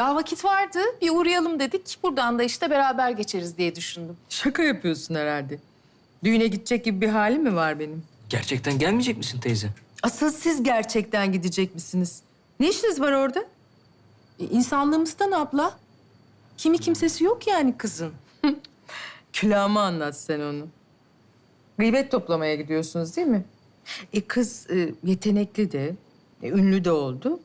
Daha vakit vardı. Bir uğrayalım dedik. Buradan da işte beraber geçeriz diye düşündüm. Şaka yapıyorsun herhalde. Düğüne gidecek gibi bir halim mi var benim? Gerçekten gelmeyecek misin teyze? Asıl siz gerçekten gidecek misiniz? Ne işiniz var orada? E, insanlığımızdan abla. Kimi kimsesi yok yani kızın. Külahıma anlat sen onu. Gıybet toplamaya gidiyorsunuz değil mi? E kız e, yetenekli de, e, ünlü de oldu.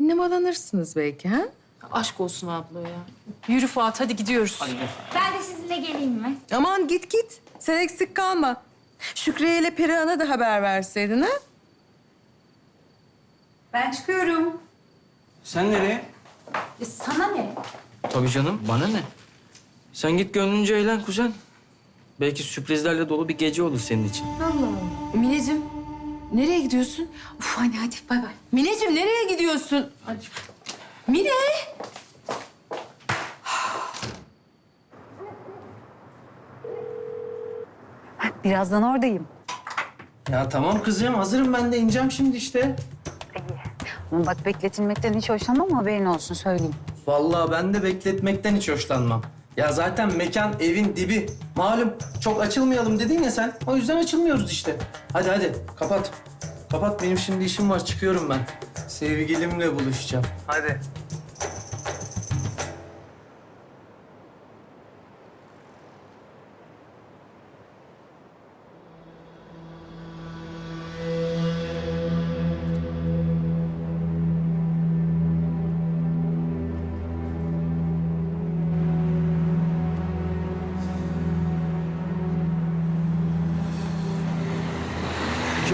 Nemalanırsınız belki ha? Aşk olsun abla ya. Yürü Fuat hadi gidiyoruz. Ben de sizinle geleyim mi? Aman git git. Sen eksik kalma. Şükriye ile Perihan'a da haber verseydin ha? Ben çıkıyorum. Sen nereye? E, sana ne? Tabii canım, bana ne? Sen git gönlünce eğlen kuzen. Belki sürprizlerle dolu bir gece olur senin için. Mineciğim, nereye gidiyorsun? Uf anne hadi bay bay. Mineciğim, nereye gidiyorsun? Mine! Birazdan oradayım. Ya tamam kızım hazırım ben de ineceğim şimdi işte. Ama bak bekletilmekten hiç hoşlanmam haberin olsun söyleyeyim. Vallahi ben de bekletmekten hiç hoşlanmam. Ya zaten mekan evin dibi. Malum çok açılmayalım dedin ya sen. O yüzden açılmıyoruz işte. Hadi hadi kapat. Kapat benim şimdi işim var çıkıyorum ben. Sevgilimle buluşacağım. Hadi.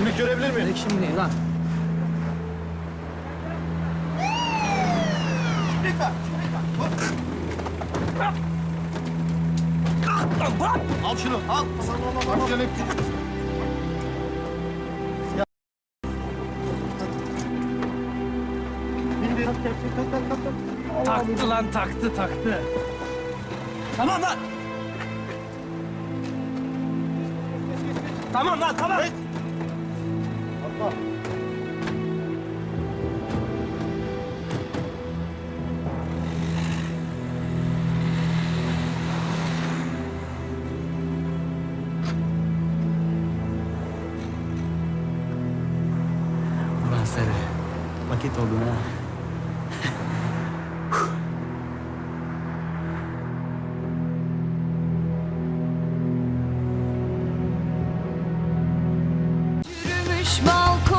Kimlik görebilir miyim? Şimdi lan. Al şunu, al. Bin bin. Taktı lan taktı taktı. Tamam lan. Tamam lan tamam. Allah. Ulan seni. Vakit oldu. Balcão